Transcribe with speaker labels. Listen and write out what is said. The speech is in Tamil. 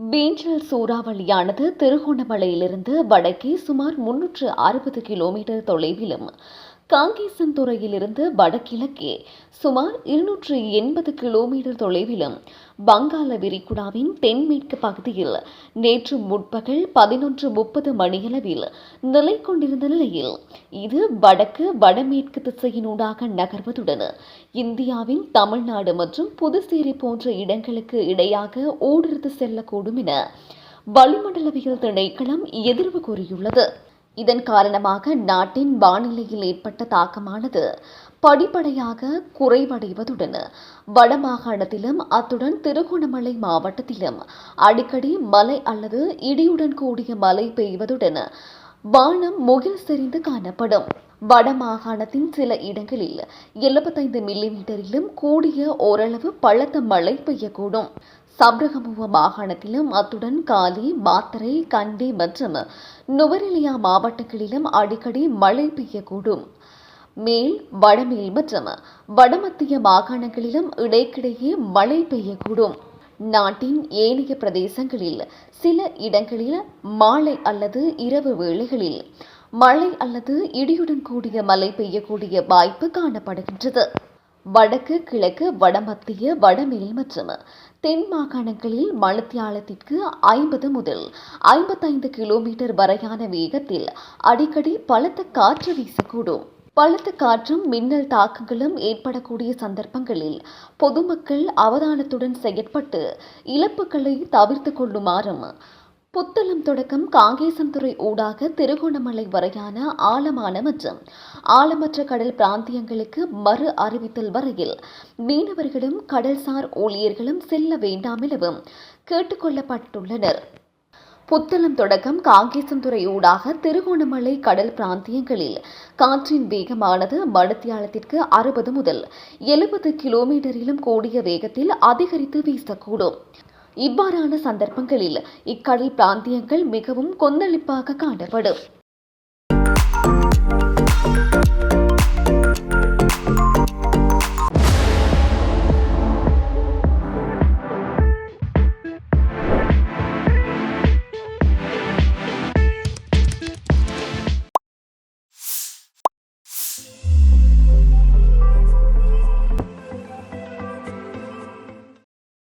Speaker 1: பீஞ்சல் சூறாவளியானது திருகோணமலையிலிருந்து வடக்கே சுமார் முன்னூற்று அறுபது கிலோமீட்டர் தொலைவிலும் காங்கேசன்துறையிலிருந்து வடகிழக்கே சுமார் இருநூற்று எண்பது கிலோமீட்டர் தொலைவிலும் வங்காள விரிகுடாவின் தென்மேற்கு பகுதியில் நேற்று முற்பகல் பதினொன்று முப்பது மணியளவில் நிலை கொண்டிருந்த நிலையில் இது வடக்கு வடமேற்கு திசையினூடாக நகர்வதுடன் இந்தியாவின் தமிழ்நாடு மற்றும் புதுச்சேரி போன்ற இடங்களுக்கு இடையாக ஊடுருத்து செல்லக்கூடும் என வளிமண்டலவியல் திணைக்களம் எதிர்வு கூறியுள்ளது. இதன் காரணமாக நாட்டின் வானிலையில் ஏற்பட்ட தாக்கமானது படிப்படியாக குறைவடைவதுடன் வடமாகாணத்திலும் அத்துடன் திருகோணமலை மாவட்டத்திலும் அடிக்கடி மழை அல்லது இடியுடன் கூடிய மழை பெய்வதுடன் வானம் முகில் செறிந்து காணப்படும். வடமாகாணத்தின் சில இடங்களில் எழுபத்தைந்து மில்லிமீட்டரிலும் கூடிய ஓரளவு பலத்த மழை பெய்யக்கூடும். சப்ரகமுவ மாகாணத்திலும் அத்துடன் காலி மாத்தரை கண்டி மற்றும் நுவரெலியா மாவட்டங்களிலும் அடிக்கடி மழை பெய்யக்கூடும். மேல் வடமேல் மற்றும் வடமத்திய மாகாணங்களிலும் இடைக்கிடையே மழை பெய்யக்கூடும். நாட்டின் ஏனைய பிரதேசங்களில் சில இடங்களில் மாலை அல்லது இரவு வேளைகளில் மழை அல்லது இடியுடன் கூடிய மழை பெய்யக்கூடிய வாய்ப்பு காணப்படுகின்றது. வடக்கு கிழக்கு வடமத்திய வடமேல் மற்றும் தென் மாகாணங்களில் மணித்தியாலத்திற்கு ஐம்பது முதல் ஐம்பத்தைந்து கிலோமீட்டர் வரையான வேகத்தில் அடிக்கடி பலத்த காற்று வீசக்கூடும். பலத்த காற்றும் மின்னல் தாக்கங்களும் ஏற்படக்கூடிய சந்தர்ப்பங்களில் பொதுமக்கள் அவதானத்துடன் செயற்பட்டு இழப்புகளை தவிர்த்து கொள்ளுமாறும் புத்தளம் தொடக்கம் காங்கேசன்துறை ஊடாக திருகோணமலை வரையான ஆழமான மற்றும் ஆழமற்ற கடல் பிராந்தியங்களுக்கு மறு அறிவித்தல் வரையில் மீனவர்களும் கடல்சார் ஊழியர்களும் செல்ல வேண்டாம் எனவும் கேட்டுக்கொள்ளப்பட்டுள்ளனர். புத்தளம் தொடக்கம் காங்கேசன்துறை ஊடாக திருகோணமலை கடல் பிராந்தியங்களில் காற்றின் வேகமானது மணித்தியாலத்திற்கு அறுபது முதல் எழுபது கிலோமீட்டரிலும் கூடிய வேகத்தில் அதிகரித்து வீசக்கூடும். இவ்வாறான சந்தர்ப்பங்களில் இக்கடல் பிராந்தியங்கள் மிகவும் கொந்தளிப்பாக காணப்படும்.